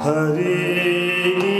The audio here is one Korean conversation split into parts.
Hari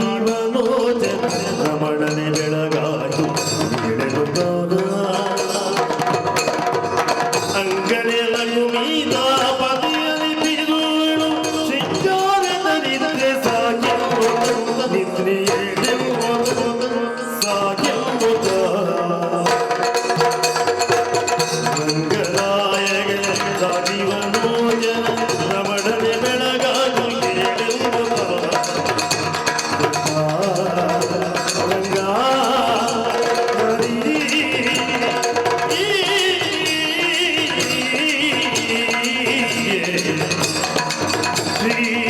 ಜೀವಲೋಚನ ರಮಣನೆ ಬೆಳಗಾಯಿತು. see.